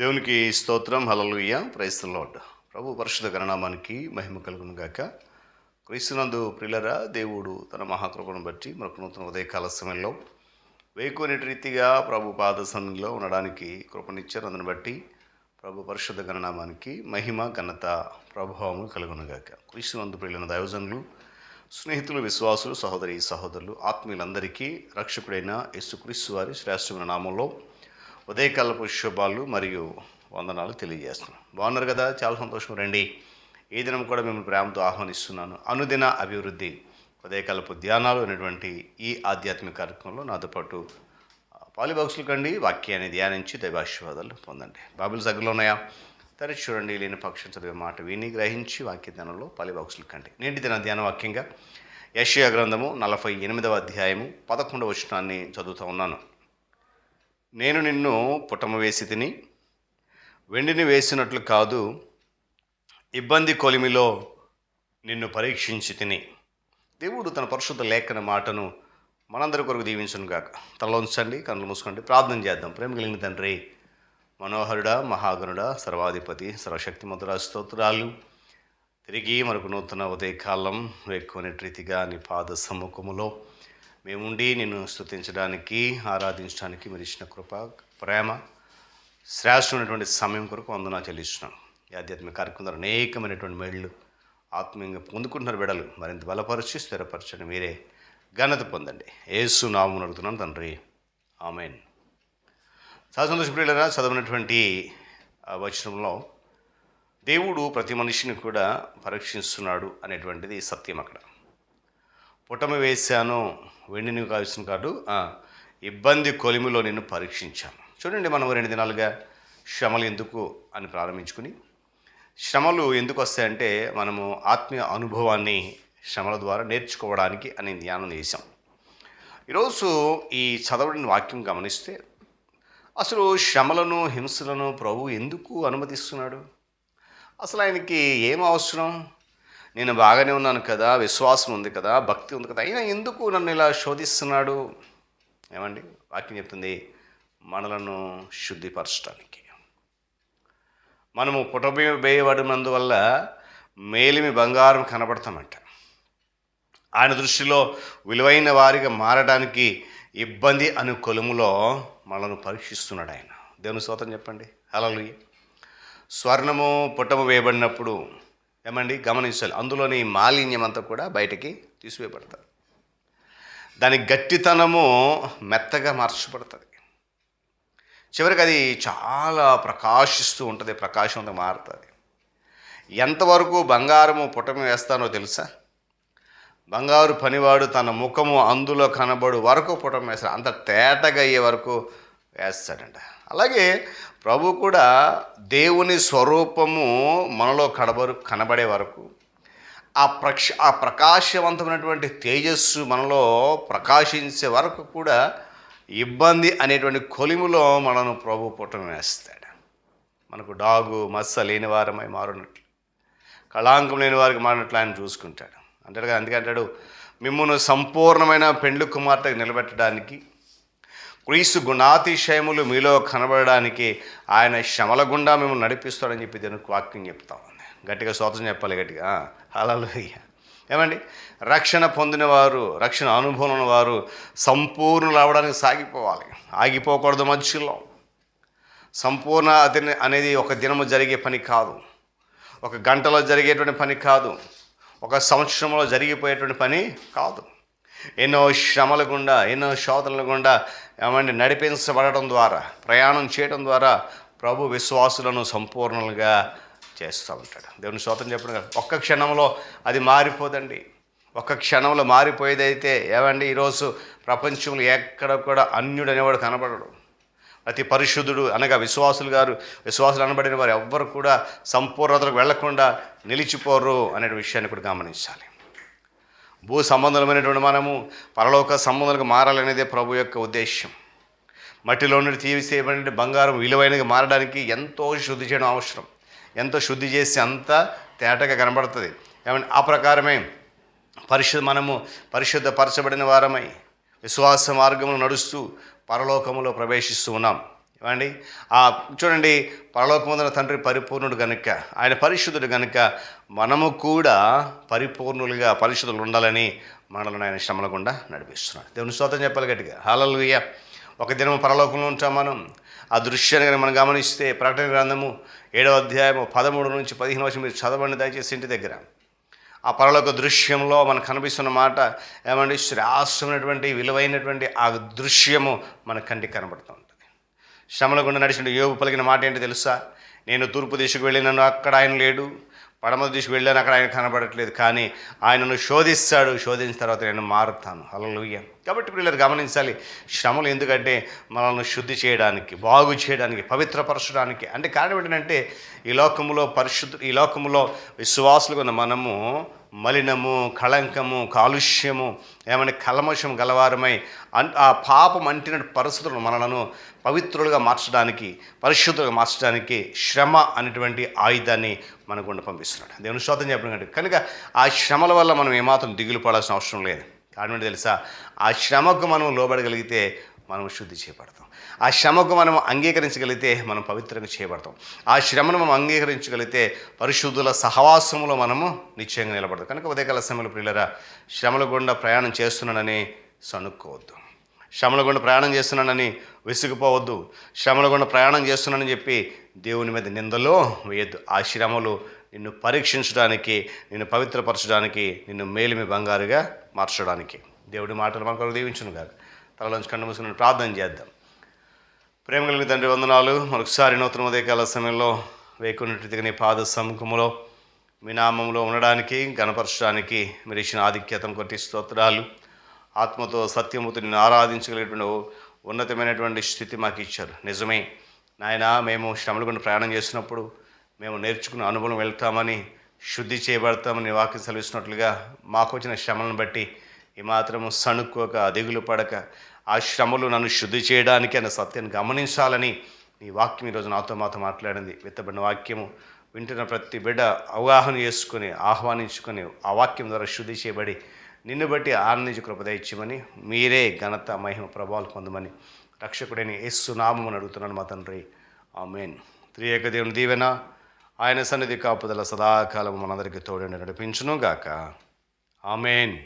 దేవునికి స్తోత్రం హలలుయ్య ప్రైస్తలోడ్ ప్రభు పరిశుద్ధ గణనామానికి మహిమ కలుగును గాక. క్రీస్తునందు ప్రిలరా దేవుడు తన మహాకృపను బట్టి మరొక నూతన ఉదయకాల సమయంలో వేకునే రీతిగా ప్రభు పాదసంలో ఉండడానికి కృపనిచ్చారు అందుని బట్టి ప్రభు పరిశుద్ధ గణనామానికి మహిమ ఘనత ప్రభావము కలుగునుగాక క్రీస్తునందు ప్రియులైన దైవజనులు స్నేహితులు విశ్వాసులు సహోదరి సహోదరులు ఆత్మీయులందరికీ రక్షకుడైన యేసుక్రీస్తు వారి శ్రేష్టమైన నామంలో ఉదయకాలపు శుభాలు మరియు వందనాలు తెలియజేస్తున్నాను బాగున్నారు కదా? చాలా సంతోషం. రండి. ఈ దినం కూడా మిమ్మల్ని ప్రేమతో ఆహ్వానిస్తున్నాను. అనుదిన అభివృద్ధి ఉదయకాలపు ధ్యానాలు అనేటువంటి ఈ ఆధ్యాత్మిక కార్యక్రమంలో నాతో పాటు పాలిబాక్సులు కండి వాక్యాన్ని ధ్యానించి దైవాశీర్వాదాలు పొందండి. బాబులు దగ్గరలో ఉన్నాయా? తరచు చూడండి. లేని పక్షం చదివే మాట విని గ్రహించి వాక్య ధ్యానంలో పాలిబాక్సులు కండి. నేటి దిన ధ్యాన వాక్యంగా యషయా గ్రంథము నలభై ఎనిమిదవ అధ్యాయము పదకొండవ వచనాన్ని చదువుతూ ఉన్నాను. నేను నిన్ను పుటమ వేసి తిని వెండిని వేసినట్లు కాదు ఇబ్బంది కొలిమిలో నిన్ను పరీక్షించి తిని. దేవుడు తన పరిశుద్ధ లేఖన మాటను మనందరి కొరకు దీవించను గాక. తలలో ఉంచండి కళ్ళు మూసుకోండి ప్రార్థన చేద్దాం. ప్రేమ కలిగిన తండ్రి మనోహరుడా మహాగణుడా సర్వాధిపతి సర్వశక్తిమంతుడా స్తోత్రాలు. తిరిగి మనకు నూతన ఉదయకాలం ఎక్కువని రీతిగా నీ పాద సముఖములో మేముండి నిన్ను స్థుతించడానికి ఆరాధించడానికి మీరు ఇచ్చిన కృప ప్రేమ శ్రేష్టమైనటువంటి సమయం కొరకు వందనా చెల్లిస్తున్నాను. ఈ ఆధ్యాత్మిక కార్యక్రమం ద్వారా అనేకమైనటువంటి మేళ్ళు ఆత్మీయంగా పొందుకుంటున్నారు బిడలు మరింత బలపరిచి స్థిరపరచండి. మీరే ఘనత పొందండి. ఏసు నామం అడుగుతున్నాను తండ్రి. ఆమెన్. సహసంతోష ప్రియులరా చదవనటువంటి వచనంలో దేవుడు ప్రతి మనిషిని కూడా పరీక్షిస్తున్నాడు అనేటువంటిది సత్యం అక్కడ. పుటమి వేశాను వెండిని కాల్సిన కాదు. ఇబ్బంది కొలిమిలో నిన్ను పరీక్షించాను. చూడండి మనం రెండు దినాలుగా శ్రమలు ఎందుకు అని ప్రారంభించుకుని శ్రమలు ఎందుకు వస్తాయంటే మనము ఆత్మీయ అనుభవాన్ని శ్రమల ద్వారా నేర్చుకోవడానికి అని ధ్యానం చేశాం. ఈరోజు ఈ చదవడిన వాక్యం గమనిస్తే అసలు శ్రమలను హింసలను ప్రభు ఎందుకు అనుమతిస్తున్నాడు? అసలు ఆయనకి ఏం అవసరం? నేను బాగానే ఉన్నాను కదా విశ్వాసం ఉంది కదా భక్తి ఉంది కదా అయినా ఎందుకు నన్ను ఇలా శోధిస్తున్నాడు? ఏమండి? వాక్యం చెప్తుంది మనలను శుద్ధిపరచడానికి. మనము పుటబేయబడినందువల్ల మేలిమి బంగారం కనబడతామంట. ఆయన దృష్టిలో విలువైన వారిగా మారడానికి ఇబ్బంది అను కొలుములో మనను పరీక్షిస్తున్నాడు ఆయన. దేవుని స్తోత్రం చెప్పండి. హల్లెలూయా. స్వర్ణము పుటము వేయబడినప్పుడు ఏమండి? గమనించాలి. అందులోని మాలిన్యం అంతా కూడా బయటికి తీసివేయబడతారు. దాని గట్టితనము మెత్తగా మార్చబడుతుంది. చివరికి అది చాలా ప్రకాశిస్తూ ఉంటుంది ప్రకాశంతో మారుతుంది. ఎంతవరకు బంగారము పుటమి వేస్తానో తెలుసా? బంగారు పనివాడు తన ముఖము అందులో కనబడు వరకు పుటం వేస్తాడు. అంత తేటగా అయ్యే వరకు వేస్తాడంట. అలాగే ప్రభు కూడా దేవుని స్వరూపము మనలో కడబరు కనబడే వరకు ఆ ప్రక్ష ఆ ప్రకాశవంతమైనటువంటి తేజస్సు మనలో ప్రకాశించే వరకు కూడా ఇబ్బంది అనేటువంటి కొలిములో మనను ప్రభు పుట్టను వేస్తాడు. మనకు డాగు మస్స లేని వారమై మారునట్లు కళాంకం లేని వారికి మారినట్లు ఆయన చూసుకుంటాడు. అంటాడు కదా అందుకంటాడు మిమ్మల్ని సంపూర్ణమైన పెండ్లి కుమార్తెకు నిలబెట్టడానికి క్రీస్తు గుణాతిశయములు మీలో కనబడడానికి ఆయన శ్రమల గుండా మిమ్మల్ని నడిపిస్తాడని చెప్పి దీనికి వాక్యం చెప్తా ఉంది. గట్టిగా స్వాతంత్రం చెప్పాలి గట్టిగా. హల్లెలూయా. ఏమండి? రక్షణ పొందినవారు రక్షణ అనుభవం ఉన్నవారు సంపూర్ణులు అవడానికి సాగిపోవాలి. ఆగిపోకూడదు మధ్యలో సంపూర్ణ అనేది ఒక దినము జరిగే పని కాదు. ఒక గంటలో జరిగేటువంటి పని కాదు. ఒక సంవత్సరంలో జరిగిపోయేటువంటి పని కాదు. ఎన్నో శ్రమల గుండా ఎన్నో శోధనల గుండా ఏమంటే నడిపించబడటం ద్వారా ప్రయాణం చేయడం ద్వారా ప్రభు విశ్వాసులను సంపూర్ణంగా చేస్తూ ఉంటాడు. దేవుని శోతం చెప్పడం ఒక్క క్షణంలో అది మారిపోదండి. ఒక్క క్షణంలో మారిపోయేదైతే ఏమండి ఈరోజు ప్రపంచంలో ఎక్కడ కూడా అన్యుడు అనేవాడు కనబడడు. అతి పరిశుద్ధుడు అనగా విశ్వాసులు గారు విశ్వాసులు అనబడిన వారు ఎవ్వరు కూడా సంపూర్ణతలకు వెళ్ళకుండా నిలిచిపోరు అనే విషయాన్ని కూడా గమనించాలి. భూ సంబంధమైనటువంటి మనము పరలోక సంబంధాలకు మారాలనేదే ప్రభు యొక్క ఉద్దేశ్యం. మట్టిలో నుండి తీసివేయబడిన బంగారం విలువైనది మారడానికి ఎంతో శుద్ధి చేయడం అవసరం. ఎంతో శుద్ధి చేసి అంత తేటగా కనబడుతుంది. ఏమంటే ఆ ప్రకారమే పరిశుద్ధ మనము పరిశుద్ధపరచబడిన వారమై విశ్వాస మార్గంలో నడుస్తూ పరలోకములో ప్రవేశిస్తూ ఉన్నాం. ఏమండి? ఆ చూడండి పరలోకముందున తండ్రి పరిపూర్ణుడు గనుక ఆయన పరిశుద్ధుడు గనుక మనము కూడా పరిపూర్ణులుగా పరిశుద్ధులు ఉండాలని మనల్ని ఆయన శ్రమలకుండా నడిపిస్తున్నాడు. దేవుని స్తోత్రం చెప్పాలి గట్టిగా. హాలలుయ్య ఒక దినం పరలోకంలో ఉంటాం మనం. ఆ దృశ్యాన్ని మనం గమనిస్తే ప్రకటన గ్రంథము ఏడవ అధ్యాయము పదమూడు నుంచి పదిహేను వచ్చి మీరు చదవండి దయచేసి ఇంటి దగ్గర. ఆ పరలోక దృశ్యంలో మనకు కనిపిస్తున్న మాట ఏమంటే శ్రేష్టమైనటువంటి విలువైనటువంటి ఆ దృశ్యము మన కంటికి కనబడుతుంది. శ్రమల గుండా నడిచిన యోగు పలికిన మాట ఏంటి తెలుసా? నేను తూర్పు దిశకు వెళ్ళినను అక్కడ ఆయన లేడు. పడమ దిశకు వెళ్ళాను అక్కడ ఆయన కనబడట్లేదు. కానీ ఆయనను శోధిస్తాడు. శోధించిన తర్వాత నేను మారుతాను. హల్లెలూయా. కాబట్టి పిల్లలు గమనించాలి. శ్రమలు ఎందుకంటే మనల్ని శుద్ధి చేయడానికి బాగు చేయడానికి పవిత్రపరచడానికి. అంటే కారణం ఏంటంటే ఈ లోకములో పరిశుద్ధ ఈ లోకములో విశ్వాసులు ఉన్న మనము మలినము కళంకము కాలుష్యము ఏమైనా కలమషం గలవారమై అన్ ఆ పాపం అంటిన పరిస్థితులను మనలను పవిత్రులుగా మార్చడానికి పరిశుద్ధులుగా మార్చడానికి శ్రమ అనేటువంటి ఆయుధాన్ని మన పంపిస్తున్నాడు. దేవుని శోతం చెప్పడం కనుక ఆ శ్రమల వల్ల మనం ఏమాత్రం దిగులు పడాల్సిన అవసరం లేదు. కారణం తెలుసా? ఆ శ్రమకు మనం లోబడగలిగితే మనం శుద్ధి చేయబడతాం. ఆ శ్రమకు మనం అంగీకరించగలిగితే మనం పవిత్రంగా చేయబడతాం. ఆ శ్రమను మనం అంగీకరించగలిగితే పరిశుద్ధుల సహవాసములో మనము నిశ్చయంగా నిలబడతాం. కనుక ఉదయకాల సమయంలో పిల్లరా శ్రమల గుండా ప్రయాణం చేస్తున్నానని సనుక్కోవద్దు శ్రమల గుండా ప్రయాణం చేస్తున్నానని విసుగుపోవద్దు. శ్రమల గుండా ప్రయాణం చేస్తున్నానని చెప్పి దేవుని మీద నిందలో వేయద్దు. ఆ శ్రమలు నిన్ను పరీక్షించడానికి నిన్ను పవిత్రపరచడానికి నిన్ను మేలిమి బంగారుగా మార్చడానికి. దేవుడి మాటలు మనకు దీవించును కాదు తలలోంచి కన్ను మూసుకుని ప్రార్థన చేద్దాం. ప్రేమ కలిగిన తండ్రి వందనాలు. మరొకసారి నూతన ఉదయకాల సమయంలో వేకున్నట్టుగా నీ పాద సముఖములో మీ నామంలో ఉండడానికి గణపరచడానికి మీరు ఇచ్చిన ఆధిక్యతం కొట్టి స్తోత్రాలు. ఆత్మతో సత్యముతో నిన్ను ఆరాధించగలిగినటువంటి ఉన్నతమైనటువంటి స్థితి మాకు ఇచ్చారు. నిజమే. నాయన మేము శ్రమల గుండా ప్రయాణం చేసినప్పుడు మేము నేర్చుకున్న అనుభవం వెళ్తామని శుద్ధి చేయబడతామని వాక్యం సెలవిస్తున్నట్లుగా మాకు వచ్చిన శ్రమలను బట్టి ఏమాత్రము సణుక్కోక దిగులు పడక ఆ శ్రమలు నన్ను శుద్ధి చేయడానికి అన్న సత్యాన్ని గమనించాలని నీ వాక్యం ఈరోజు నాతో మాతో మాట్లాడింది. విత్తబడిన వాక్యము వింటున్న ప్రతి బిడ్డ అవగాహన చేసుకుని ఆహ్వానించుకొని ఆ వాక్యం ద్వారా శుద్ధి చేయబడి నిన్ను బట్టి ఆనందించి కృపద మీరే ఘనత మహిమ ప్రభావాలు పొందమని రక్షకుడైన యేసు నామని అడుగుతున్నాను మా తండ్రి. ఆమెన్. త్రియేక దేవుని దీవెన ఆయన సన్నిధి కాపుదల సదాకాలం మనందరికీ తోడండి నడిపించును గాక ఆమెన్.